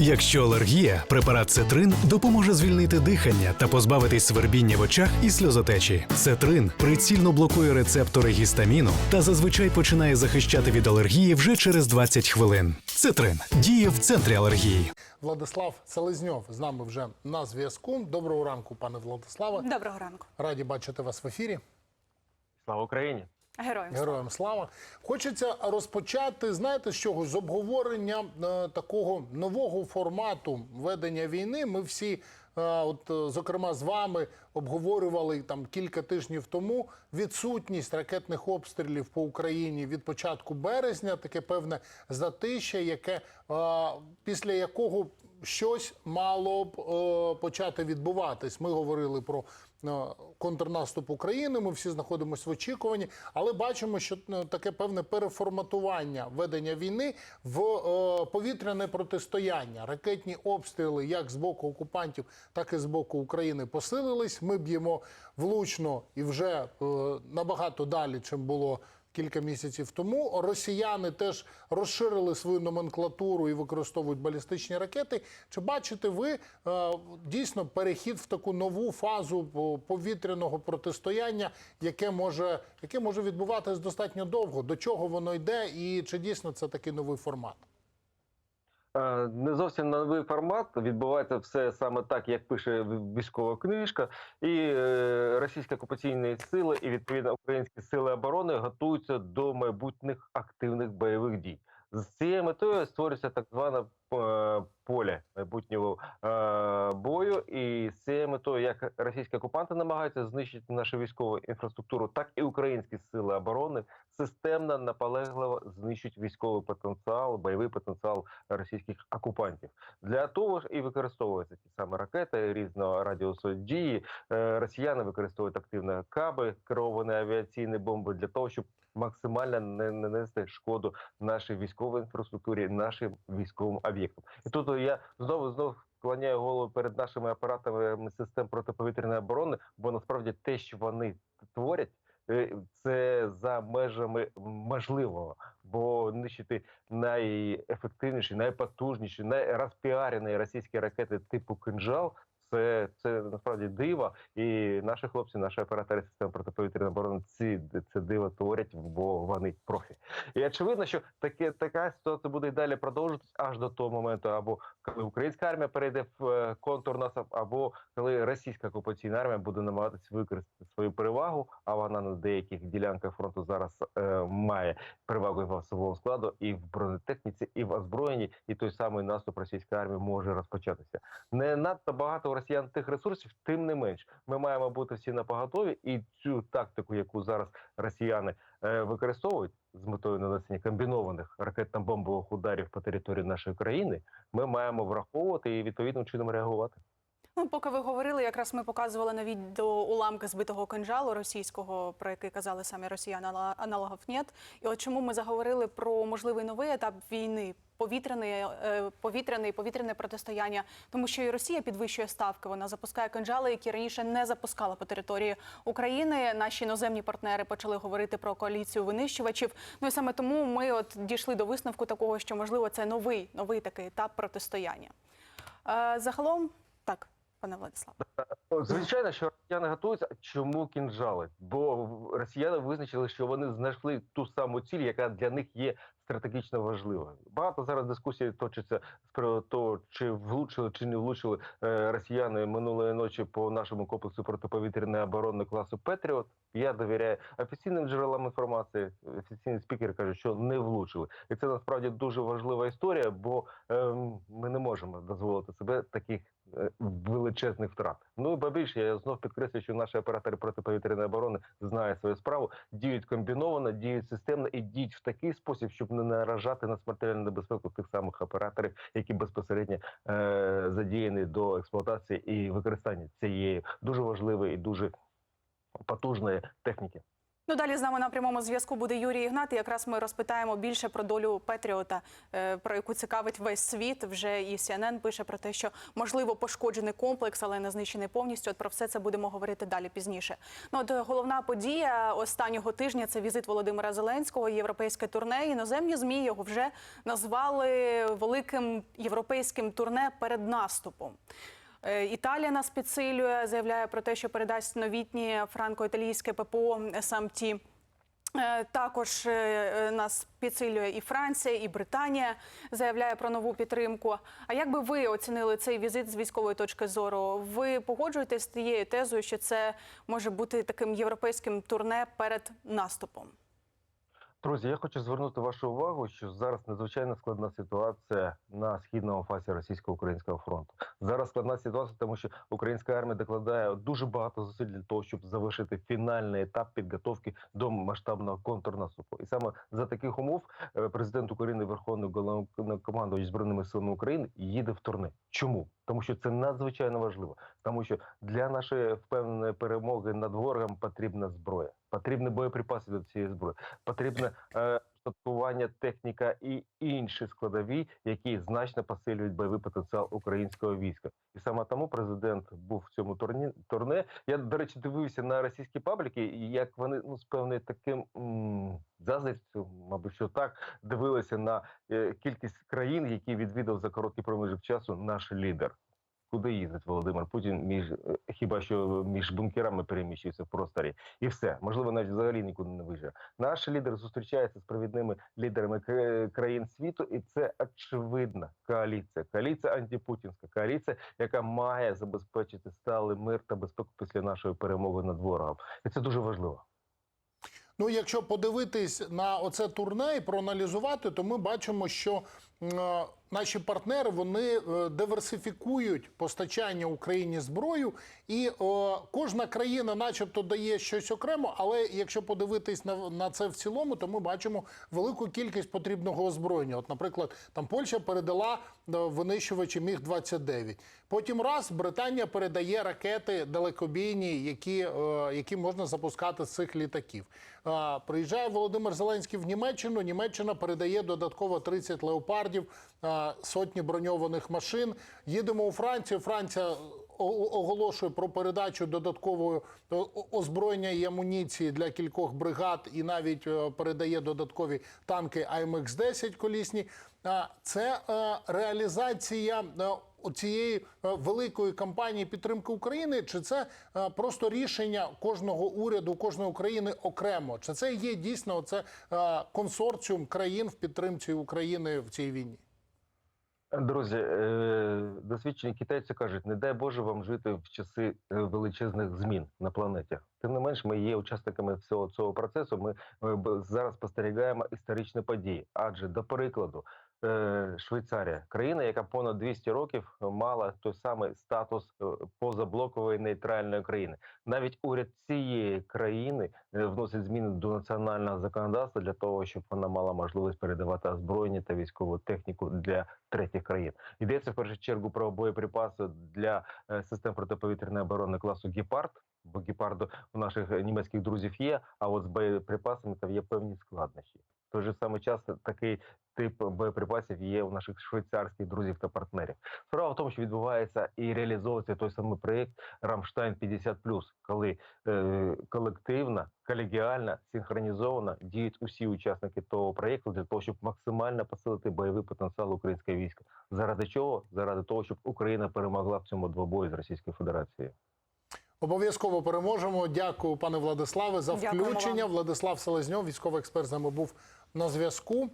Якщо алергія, препарат Цетрин допоможе звільнити дихання та позбавитись свербіння в очах і сльозотечі. Цетрин прицільно блокує рецептори гістаміну та зазвичай починає захищати від алергії вже через 20 хвилин. Цетрин діє в центрі алергії. Владислав Селезньов з нами вже на зв'язку. Доброго ранку, пане Владиславе. Доброго ранку. Раді бачити вас в ефірі. Слава Україні! Героям слава. Героям слава. Хочеться розпочати, знаєте, з чого? З обговорення е, такого нового формату ведення війни. Ми всі, е, от, е, зокрема, з вами обговорювали там кілька тижнів тому відсутність ракетних обстрілів по Україні від початку березня, таке певне затища, яке е, після якого щось мало б е, почати відбуватись. Ми говорили про контрнаступ України. Ми всі знаходимося в очікуванні, але бачимо, що е, таке певне переформатування ведення війни в е, повітряне протистояння. Ракетні обстріли, як з боку окупантів, так і з боку України, посилились. Ми б'ємо влучно і вже е, набагато далі, чим було кілька місяців тому. Росіяни теж розширили свою номенклатуру і використовують балістичні ракети. Чи бачите ви е, дійсно перехід в таку нову фазу повітряного протистояння, яке може, яке може відбуватись достатньо довго? До чого воно йде, і чи дійсно це такий новий формат? Не зовсім новий формат. Відбувається все саме так, як пише військова книжка, і е, російські окупаційні сили, і відповідно українські сили оборони готуються до майбутніх активних бойових дій. З цією метою створюється так зване е, поле майбутнього е, бою, і з цією метою, як російські окупанти намагаються знищити нашу військову інфраструктуру, так і українські сили оборони системно наполегливо знищують військовий потенціал, бойовий потенціал російських окупантів. Для того ж і використовуються ті самі ракети різного радіусу дії. Е, Росіяни використовують активно каби, керовані авіаційні бомби для того, щоб максимально не нанести шкоду нашій військовій інфраструктурі, нашим військовим об'єктам. І тут я знову знову склоняю голову перед нашими апаратами систем протиповітряної оборони, бо насправді те, що вони творять. е, Це за межами можливого, бо нищити найефективніші, найпотужніші, найрозпіарені російські ракети типу кинжал. Це це насправді диво, і наші хлопці, наші оператори систем протиповітряної оборони ці це диво творять, бо вони профі. І очевидно, що таке така ситуація буде і далі продовжуватися аж до того моменту, або коли українська армія перейде в е, контрнаступ, або коли російська окупаційна армія буде намагатися використати свою перевагу, а вона на деяких ділянках фронту зараз е, має перевагу і в особовому складу, і в бронетехніці, і в озброєнні, і той самий наступ російської армії може розпочатися. Не надто багато росіян тих ресурсів, тим не менш, ми маємо бути всі на поготові, і цю тактику, яку зараз росіяни е, використовують з метою нанесення комбінованих ракетно-бомбових ударів по території нашої країни, ми маємо враховувати і відповідним чином реагувати. Ну, поки ви говорили, якраз ми показували на відео уламки збитого кинжалу російського, про який казали самі росіяни, ана- аналогів нет. І от чому ми заговорили про можливий новий етап війни, повітряний, е, повітряний, повітряне протистояння, тому що і Росія підвищує ставки. Вона запускає кинжали, які раніше не запускала по території України. Наші іноземні партнери почали говорити про коаліцію винищувачів. Ну і саме тому ми от дійшли до висновку такого, що можливо це новий, новий такий етап протистояння. Е, загалом, так, пане Владислав. Ну, Звичайно, що росіяни готуються. Чому кінжали? Бо росіяни визначили, що вони знайшли ту саму ціль, яка для них є стратегічно важливою. Багато зараз дискусій точиться з приводу того, чи влучили чи не влучили е, росіяни минулої ночі по нашому комплексу протиповітряної оборони класу Петріот. Я довіряю офіційним джерелам інформації. Офіційні спікери кажуть, що не влучили, і це насправді дуже важлива історія, бо ем, ми не можемо дозволити себе таких е, величезних втрат. Ну і ба більше я знов підкреслюю, що наші оператори протиповітряної оборони знають свою справу, діють комбіновано, діють системно і діють в такий спосіб, щоб не наражати на смертельну небезпеку тих самих операторів, які безпосередньо е, задіяні до експлуатації і використання цієї дуже важливої і дуже потужної техніки. Ну далі з нами на прямому зв'язку буде Юрій Ігнат. І якраз ми розпитаємо більше про долю Петріота, е, про яку цікавить весь світ. Вже і CNN пише про те, що можливо пошкоджений комплекс, але не знищений повністю. От про все це будемо говорити далі пізніше. Ну от е, головна подія останнього тижня це візит Володимира Зеленського, європейське турне. Іноземні змі його вже назвали великим європейським турне перед наступом. Е, Італія нас підсилює, заявляє про те, що передасть новітнє франко-італійське ППО САМТ. Е, Також е, нас підсилює і Франція, і Британія заявляє про нову підтримку. А як би ви оцінили цей візит з військової точки зору? Ви погоджуєтесь з тією тезою, що це може бути таким європейським турне перед наступом? Друзі, я хочу звернути вашу увагу, що зараз надзвичайно складна ситуація на східному фасі російсько-українського фронту. Зараз складна ситуація, тому що українська армія докладає дуже багато зусиль для того, щоб завершити фінальний етап підготовки до масштабного контрнаступу. І саме за таких умов е, президент України, Верховний Головнокомандувач збройними силами України їде в турне. Чому? Тому що це надзвичайно важливо, тому що для нашої впевненої перемоги над ворогом потрібна зброя, потрібні боєприпаси до цієї зброї, потрібне е, статкування, техніка і інші складові, які значно посилюють бойовий потенціал українського війська. І саме тому президент був в цьому турні турне. Я до речі дивився на російські пабліки, як вони ну з певною таким м, заздрістю, мабуть, що так дивилися на е, кількість країн, які відвідав за короткий проміжок часу наш лідер. Куди їздить Володимир Путін між е, хіба що між бункерами переміщується в просторі, і все можливо навіть взагалі нікуди не виїжджає. Наш лідер зустрічається з провідними лідерами країн світу, і це очевидна коаліція. Коаліція антипутінська, коаліція, яка має забезпечити сталий мир та безпеку після нашої перемоги над ворогом. І це дуже важливо. Ну, якщо подивитись на оце турне і проаналізувати, то ми бачимо, що е, наші партнери вони е, диверсифікують постачання Україні зброю, і е, кожна країна, начебто, дає щось окремо. Але якщо подивитись на, на це в цілому, то ми бачимо велику кількість потрібного озброєння. От, наприклад, там Польща передала е, винищувачі Міг 29 Потім раз Британія передає ракети далекобійні, які, е, які можна запускати з цих літаків. Е, Приїжджає Володимир Зеленський в Німеччину. Німеччина передає додатково 30 леопардів, е, сотні броньованих машин. Їдемо у Францію. Франція оголошує про передачу додаткового о- озброєння і амуніції для кількох бригад, і навіть е, передає додаткові танки АМХ-10 колісні. А Це е, реалізація е, цієї е, великої кампанії підтримки України, чи це е, просто рішення кожного уряду, кожної України окремо? Чи це є дійсно це е, консорціум країн в підтримці України в цій війні? Друзі, е, досвідчені китайці кажуть, не дай Боже вам жити в часи е, величезних змін на планеті. Тим не менш, ми є учасниками всього цього процесу. Ми е, зараз спостерігаємо історичні події. Адже, до прикладу, Швейцарія, країна, яка понад 200 років мала той самий статус е, позаблокової нейтральної країни. Навіть уряд цієї країни е, вносить зміни до національного законодавства для того, щоб вона мала можливість передавати озброєння та військову техніку для третіх країн. Йдеться в першу чергу про боєприпаси для е, систем протиповітряної оборони класу Гепард. Бо гепарду у наших е, німецьких друзів є, а от з боєприпасами там є певні складнощі. В той же самий час такий тип боєприпасів є у наших швейцарських друзів та партнерів. Справа в тому, що відбувається і реалізовується той самий проєкт Рамштайн 50 коли е, колективно, колегіально, синхронізовано діють усі учасники того проєкту для того, щоб максимально посилити бойовий потенціал українського війська. Заради чого? Заради того, щоб Україна перемогла в цьому двобої з Російською Федерацією. Обов'язково переможемо. Дякую, пане Владиславе, за включення. Владислав Селезньов, військовий експерт, з нами був на зв'язку.